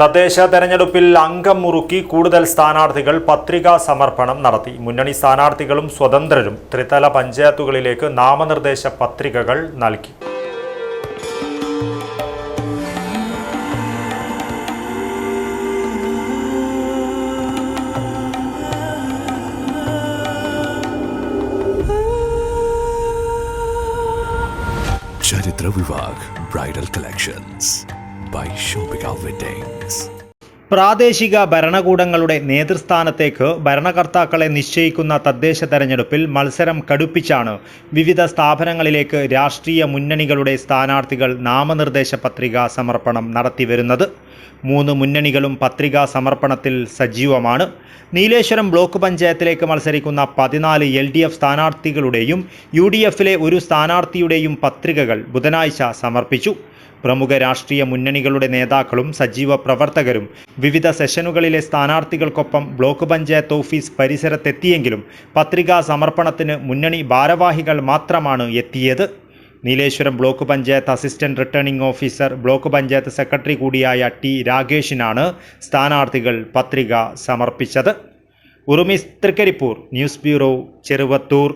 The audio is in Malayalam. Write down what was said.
തദ്ദേശ തെരഞ്ഞെടുപ്പിൽ അംഗം മുറുക്കി കൂടുതൽ സ്ഥാനാർത്ഥികൾ പത്രികാ സമർപ്പണം നടത്തി. മുന്നണി സ്ഥാനാർത്ഥികളും സ്വതന്ത്രരും ത്രിതല പഞ്ചായത്തുകളിലേക്ക് നാമനിർദ്ദേശ പത്രികകൾ നൽകി. ചരിത്ര വിഭാഗ് ബ്രൈഡൽ കളക്ഷൻസ്. ബൈ പ്രാദേശിക ഭരണകൂടങ്ങളുടെ നേതൃസ്ഥാനത്തേക്ക് ഭരണകർത്താക്കളെ നിശ്ചയിക്കുന്ന തദ്ദേശ തെരഞ്ഞെടുപ്പിൽ മത്സരം കടുപ്പിച്ചാണ് വിവിധ സ്ഥാപനങ്ങളിലേക്ക് രാഷ്ട്രീയ മുന്നണികളുടെ സ്ഥാനാർത്ഥികൾ നാമനിർദ്ദേശ പത്രിക സമർപ്പണം നടത്തിവരുന്നത്. മൂന്ന് മുന്നണികളും പത്രികാ സമർപ്പണത്തിൽ സജീവമാണ്. നീലേശ്വരം ബ്ലോക്ക് പഞ്ചായത്തിലേക്ക് മത്സരിക്കുന്ന പതിനാല് എൽ ഡി എഫ് സ്ഥാനാർത്ഥികളുടെയും യു ഡി എഫിലെ ഒരു സ്ഥാനാർത്ഥിയുടെയും പത്രികകൾ ബുധനാഴ്ച സമർപ്പിച്ചു. പ്രമുഖ രാഷ്ട്രീയ മുന്നണികളുടെ നേതാക്കളും സജീവ പ്രവർത്തകരും വിവിധ സെഷനുകളിലെ സ്ഥാനാർത്ഥികൾക്കൊപ്പം ബ്ലോക്ക് പഞ്ചായത്ത് ഓഫീസ് പരിസരത്തെത്തിയെങ്കിലും പത്രികാ സമർപ്പണത്തിന് മുന്നണി ഭാരവാഹികൾ മാത്രമാണ് എത്തിയത്. Nileshwaram block panchayat assistant returning officer block panchayat secretary കൂടിയായ ടി രാഗേഷിനാണ് സ്ഥാനാർത്ഥികൾ പത്രിക സമർപ്പിച്ചത്. ഉറുമിസ് തൃക്കരിപ്പൂർ ന്യൂസ് ബ്യൂറോ ചെറുവത്തൂർ.